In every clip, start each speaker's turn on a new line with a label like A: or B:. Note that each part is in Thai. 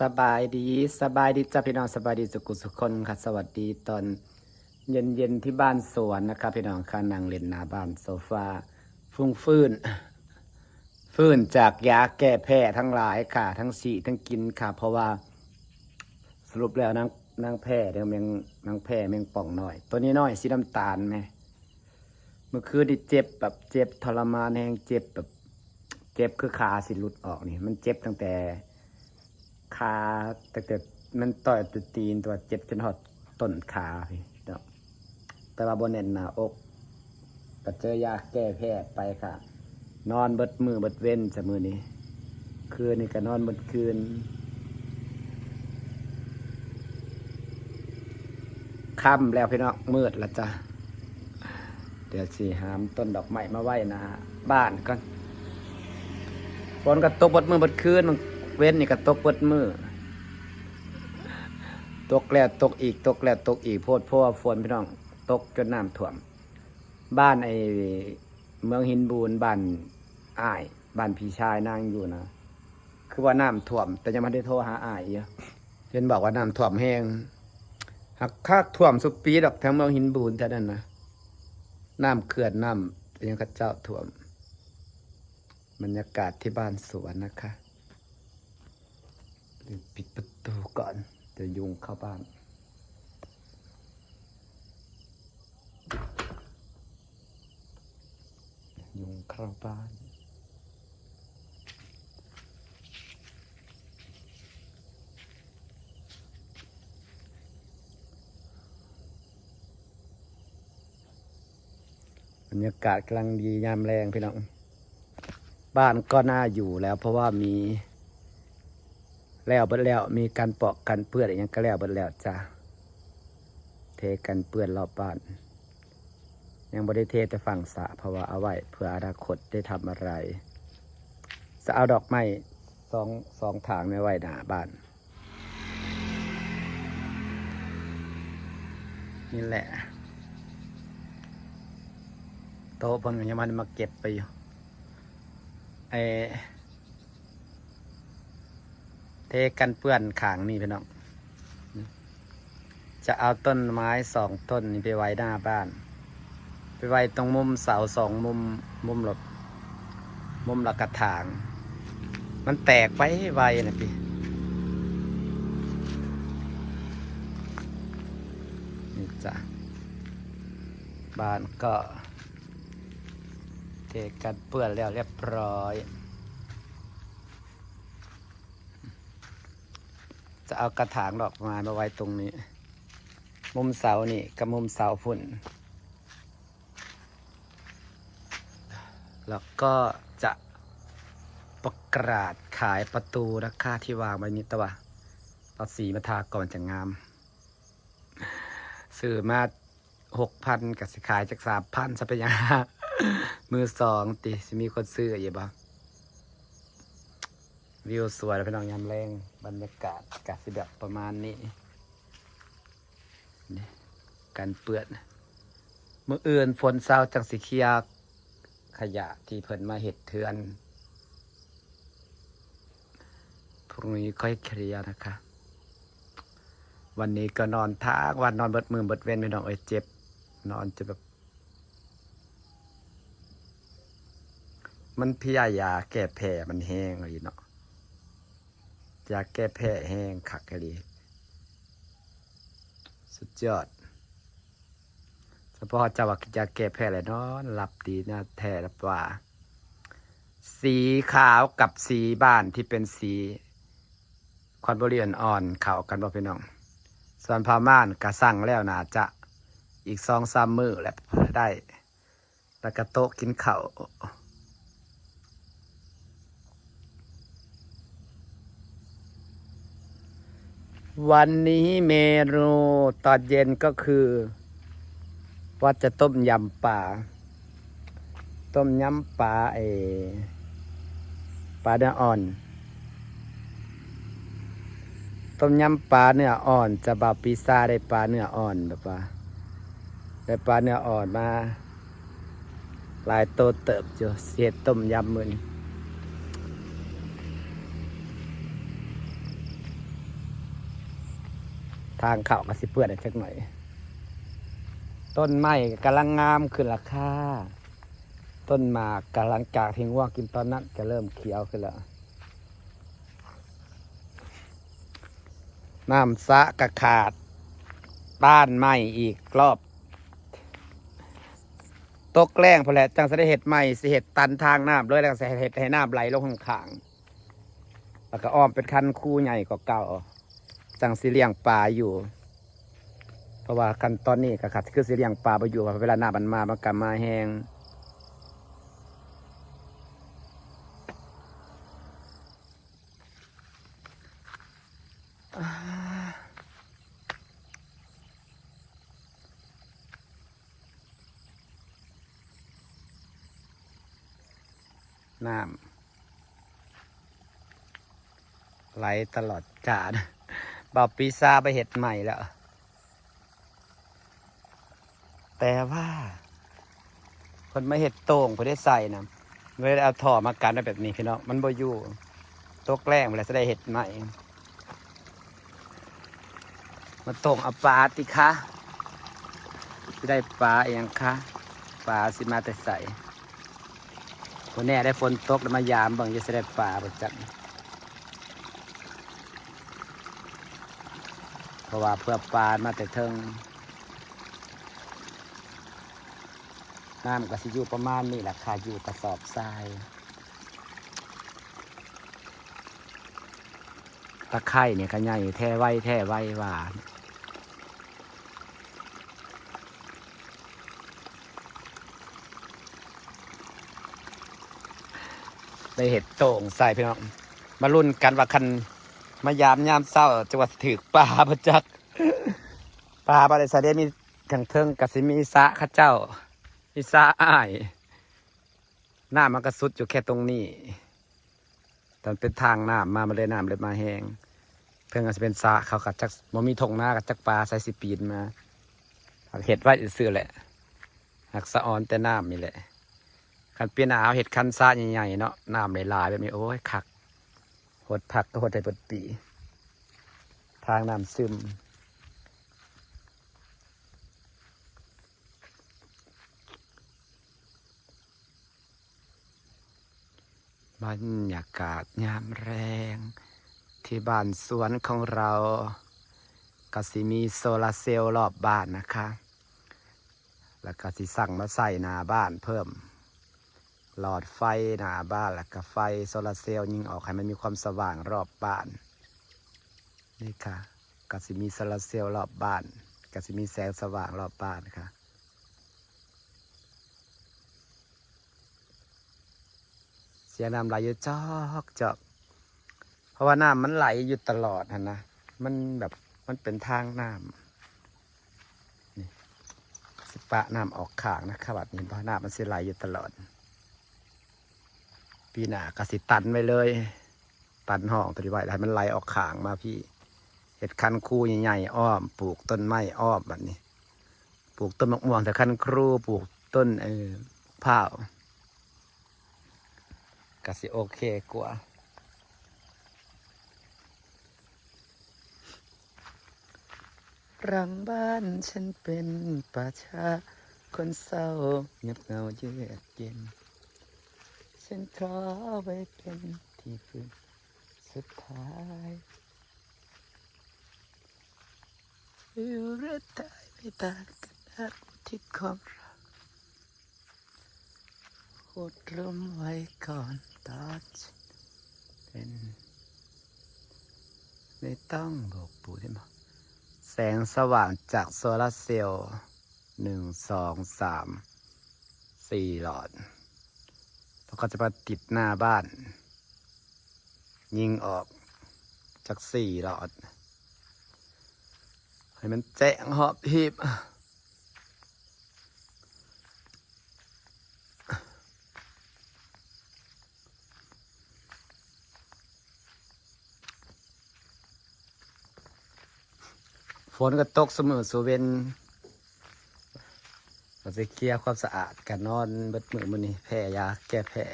A: สบายดีสบายดีจ้าพี่น้องสบายดีสุกุสุขคนค่ะ สวัสดีตอนเย็นเย็นที่บ้านสวนนะครับพี่น้องค่ะนั่งเล่นหน้าบ้านโซฟาฟุ้งฟื้น ฟื้นจากยาแก้แพ้ทั้งหลายค่ะ ทั้งสีทั้งกินค่ะ เพราะว่า สรุปแล้วนางนางแพ้เดี๋ยวแมงนางแพ้แมงป่องหน่อย ตัวนี้น้อยสีน้ำตาลไหมเมื่อคืนที่เจ็บแบบเจ็บทรมานแหงเจ็บแบบ เจ็บคือขาสิหลุดออกนี่ มันเจ็บตั้งแต่ ขาแต่แต่มันต่อยตัวตีนตัวเจ็บจนหอดต้นขาพี่เนาะแต่ว่าบนเน่นหนาอกก็เจอยาแก้แพ้ไปค่ะ นอนเบิดมือเบิดเว้นจะมือนี้ คืนนี้ก็นอนเบิดคืนค่ำแล้วพี่น้องมืดล้วจ้ะเดี๋ยวสิหามต้นดอกไม้มาไว้นะบ้านก่อนฝนก็ตกบดมือบดคืนมัน เว้นนี่ก็ตกเบดมือตกแล้วตกอีกตกแล้วตกอีกโพดเพราะว่าฝนพี่น้องตกจนน้ำท่วม บ้านไอ้เมืองหินบูนบ้านอ้ายบ้านพี่ชายนางอยู่นะ คือว่าน้ำท่วม แต่ยังไม่ได้โทรหาอ้ายอยู่เห็นบอกว่าน้ำท่วมแห้งหักคักท่วมสุดปีดอกทั้งเมืองหินบูนเท่านั้นนะน้ำเขื่อนน้ำยังกระเจ้าท่วม บรรยากาศที่บ้านสวนนะคะ ลืมปิดประตูก่อนเดี๋ยวยุงเข้าบ้าน ยุงเข้าบ้านบรรยากาศกำลังดียามแรงพี่น้อง บ้านก็น่าอยู่แล้วเพราะว่ามี แล้วเบิดแล้วมีการเปาะกันเปื้อนอะไรอย่างก็แล้วเบิดแล้วจ้ะเทกันเปื้อนรอบบ้าน ยังบริเทแต่ฝั่งสะเพราะว่าเอาไว้เพื่ออนาคตได้ทำอะไร จะเอาดอกไม้สองสองถางไม่ไว้หนาบ้านนี่แหละ โต๊ะเพนก็ยังมันมาเก็บไปอยู่ไอ กันเปื้อนขางนี่พี่น้อง จะเอาต้นไม้สองต้นนี่ไปไว้หน้าบ้าน ไปไว้ตรงมุมเสาสองมุมมุมหลบมุมหลักกระถาง มันแตกไปไวนะพี่นี่จ้ะบ้านก็เทกันเปื้อนแล้วเรียบร้อย จะเอากระถางดอกไม้มาไว้ตรงนี้ มุมเสานี่กับมุมเสาฝุ่น แล้วก็จะประกาศขายประตูราคาที่วางไว้นี้ตัวเอาสีมาทาก่อนจะงาม ซื้อมาหกพันกับสิขายจากสามพันซะเปยังมือสองติสิมีคนซื้ออยู่บ้าง วิวสวยแล้วพี่น้องยามแรงบรรยากาศกาสิแบบประมาณนี้นี่กันเปื้อนเมื่ออื่นฝนเศร้าจังสิเคียขยะที่เพิ่นมาเห็ดเทือนพรุ่งนี้ค่อยเคลียนะคะ วันนี้ก็นอนทางวันนอนเบิดมือเบิดเว้นไม่น้องเอ้ยเจ็บ นอนจะแบบ มันเพียยาแก้แพ้มันแห้งเลยเนาะ ยาแก้แพ้แห้งคักเลยสุดยอดเฉพาะจ้าว่ายาแก้แพ้เลยนอนหลับดีนะแท้รับว่า สีขาวกับสีบ้านที่เป็นสีควันบริเวณอ่อนเข้ากันบ่พี่น้อง ส่วนพาม่านกระสั่งแล้วน่าจะอีกสองสามมือแหละได้แล้วก็โต๊ะกินเข้า วันนี้เมนูตอนเย็นก็คือ ว่าจะต้มยำปลาต้มยำปลาเอปลาเนื้ออ่อน ต้มยำปลาเนื้ออ่อน จะบาพิซซ่าได้ปลาเนื้ออ่อนแบบว่าได้ปลาเนื้ออ่อนมา หลายโตเติบอยู่เสียต้มยำมือน ทางเข้าก็สิเปื้อนได้จักหน่อย ต้นไม้กำลังงามขึ้นราคาต้นหมากกำลังจากทิ้งว่ากินตอนนั้นก็เริ่มเขียวขึ้นแล้วน้ำสะกระขาด บ้านใหม่อีกรอบ ตกแรงพอแหละจังจะได้เห็ดใหม่สิเห็ดตันทางน้ำเลยแล้วก็สิเห็ดให้น้ำไหลลงข้างๆแล้วก็อ้อมเป็นคันคู่ใหญ่กว่าเก่า จังสิเลี้ยงปลาอยู่ เพราะว่าคันตอนนี้ก็ขัดคือสิเลี้ยงปลาไปอยู่เพราะเวลาหน้ามันมามันกลับมาแห้งน้ำไหลตลอดกาล บาปีซาไปเห็ดใหม่แล้ว แต่ว่าคนไม่เห็ดโต่งคนได้ใส่นะไม่ได้เอาถ่อมากันไว้แบบนี้พี่น้องมันบ่อยู่ตกแรงเวลาจะได้เห็ดใหม่ มาตกเอาปลาติคะจะได้ปลาเองคะปลาสิมาแต่ใส่วันแน่ได้ฝนตกแล้วมายามบางจะได้ปลาประจักเพ ราะว่าเพื่อปลามาแต่เทิงน้ำก็สิอยู่ประมาณนี้แหละค่ะอยู่กระสอบทรายตะไคร่เนี่ยก็ใหญ่แท้ไว้แท้ไว้หวานได้เห็ดโต่งใส่พี่น้องมารุ่นกันว่าคัน มายามยามเศร้าจังหวัดถือปลาประจักปลาปลาในสาเดมีขังเทิงกัสิมีสะข้าเจ้าพิซซ่าอ้าย หน้ามันก็สุดอยู่แค่ตรงนี้ตอนเป็นทางน้ำมามันเลยน้ำเลยมาแห้งเพื่อนก็จะเป็นสะเขากับจักมันมีทงหน้ากับจักปลาใส่สิปีนมาหักเห็ดไว้ซื่อแหละหักสะออนแต่น้ำนี่แหละคันเปลี่ยนหนาวเห็ดคันซ่าใหญ่ๆเนาะน้ำหลายๆแบบนี้โอ้ยคัก หดผักก็หดได้เปิดปี ทางน้ำซึม บรรยากาศยามแรง ที่บ้านสวนของเราก็สิมีโซลาร์เซลล์รอบบ้านนะคะ แล้วก็สิสั่งมาใส่หน้าบ้านเพิ่ม หลอดไฟหน้าบ้านแล้วก็ไฟโซลาร์เซลล์ยิงออกให้มันมีความสว่างรอบบ้าน นี่ค่ะก็สิมีโซลาร์เซลล์รอบบ้านก็สิมีแสงสว่างรอบบ้านค่ะเสียน้ำไหลอยู่จอกจอกเพราะว่าน้ำมันไหลอยู่ตลอดฮะนะมันแบบมันเป็นทางน้ำนี่สิปะน้ำออกขางนะครับแบบนี้เพราะน้ำมันเสิไหลอยู่ตลอด ปีหน้ากสิตันไปเลย ตันห้องตัวนี้ไว้ให้มันไหลออกขางมาพี่เห็ดคันคูใหญ่ๆอ้อม ปลูกต้นไม้อ้อมแบบนี้ ปลูกต้นมะม่วงแต่คันครูปลูกต้นเออผ้ากสิโอเคกว่ารังบ้านฉันเป็นป่าช้าคนเศร้าเงียบเงาเยือกเย็น ฉันขอไว้เป็นที่พึ่งสุดท้ายอยู่หรือตายไม่ต่างกันนักที่ความรักหดลมไว้ก่อนตอนฉันเป็นไม่ต้องบอกปู่ได้ไหมแสงสว่างจากโซลาร์เซลล์หนึ่งสองสามสี่หลอด ก็จะมาติดหน้าบ้าน ยิงออกจากสี่หลอด ให้มันแจ้งหอบหีบฝนก็ตกเสมอสูเวน เราจะเคลียร์ความสะอาดกันนอนเบิดมือมันนี่แพ้ยาแก้แพ้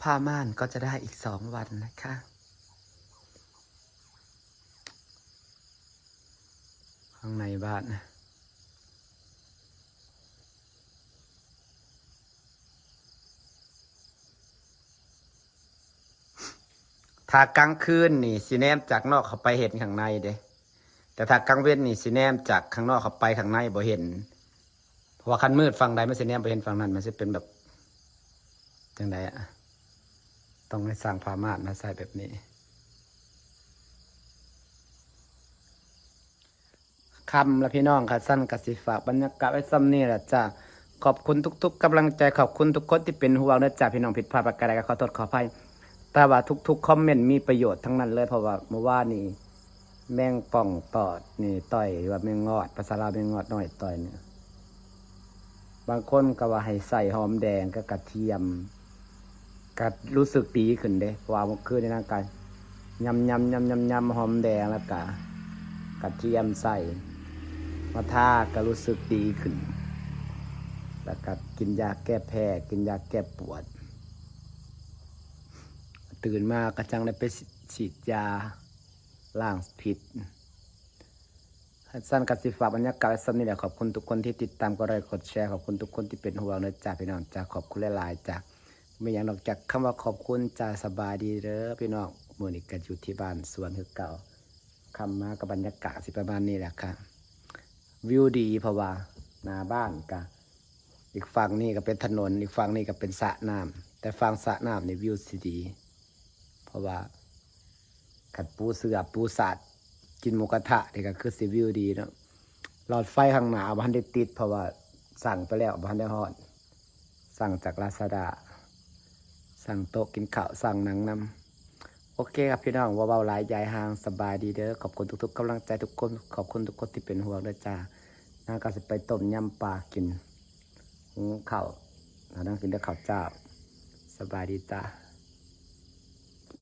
A: ผ้าม่านก็จะได้อีกสองวันนะคะข้างในบ้านถ้ากลางคืนนี่สีแนมจากนอกเข้าไปเห็นข้างในเด้ แต่ถ้ากลางเว้นนี่สีแนมจากข้างนอกเข้าไปข้างในบ่เห็น เพราะว่าคันมืดฝั่งใดมันสีแนมไปเห็นฝั่งนั้น มันจะเป็นแบบจังไดอะต้องให้สร้างพามาดมาใส่แบบนี้ คำและพี่น้องค่ะสั้นกสิฝากบรรยากาศไว้ซ้ำนี่แหละจ้ะขอบคุณทุก ๆกำลังใจขอบคุณทุกคนที่เป็นห่วงนะจ้ะพี่น้องผิดพลาดประการใดก็ขอโทษขออภัยแต่ว่าทุก ๆ คอมเมนต์มีประโยชน์ทั้งนั้นเลยเพราะว่าเมื่อวานนี่ แมงป่องตอดนี่ต่อยว่าแมงงอดภาษาลาวแมงงอดน้อยต่อยเนี่ยบางคนก็ว่าให้ใส่หอมแดงกับกระเทียมก็รู้สึกดีขึ้นเด้เพราะว่าเมื่อคืนในร่างกายยำยำยำยำยำหอมแดงแล้วก็กระเทียมใส่มาทาก็รู้สึกดีขึ้น แล้วก็กินยาแก้แพ้กินยาแก้ปวด ตื่นมากระจังได้ไปฉีดยา ล้างพิษสั้นกัสิฝากบรรยากาศสั้นนี่แหละขอบคุณทุกคนที่ติดตามก็ไลค์กดแชร์ขอบคุณทุกคนที่เป็นห่วงเนื้อจากพี่น้องจากขอบคุณหลายๆจากไม่อย่างนอกจากคำว่าขอบคุณจาสบายดีเด้อพี่น้องมือนี้กันอยู่ที่บ้านสวนคือเก่าคำมากับบรรยากาศสิประมาณนี้แหละค่ะ วิวดีเพราะว่าหน้าบ้านกะอีกฝั่งนี่ก็เป็นถนนอีกฝั่งนี่ก็เป็นสระน้ำแต่ฝั่งสระน้ำนี่วิวสิดี เพราะว่า ขัดปูเสือปูสัตว์กินหมูกระทะนี่ก็คือสิวิวดีเนาะหลอดไฟข้างหน้าบ้านได้ติด เพราะว่าสั่งไปแล้วบ้านได้ฮอดสั่งจากลาซาด้าสั่งโต๊ะกินข้าวสั่งหนังนำโอเคครับพี่น้องว่าเบาหลายยายห่างสบายดีเด้อขอบคุณทุกๆกำลังใจทุกคนขอบคุณทุกคนที่เป็นห่วงด้วยจ้านางก็สิไปต้มยำปลากินข้าวหานั่งกินด้วยข้าวเจ้าสบายดีจ้า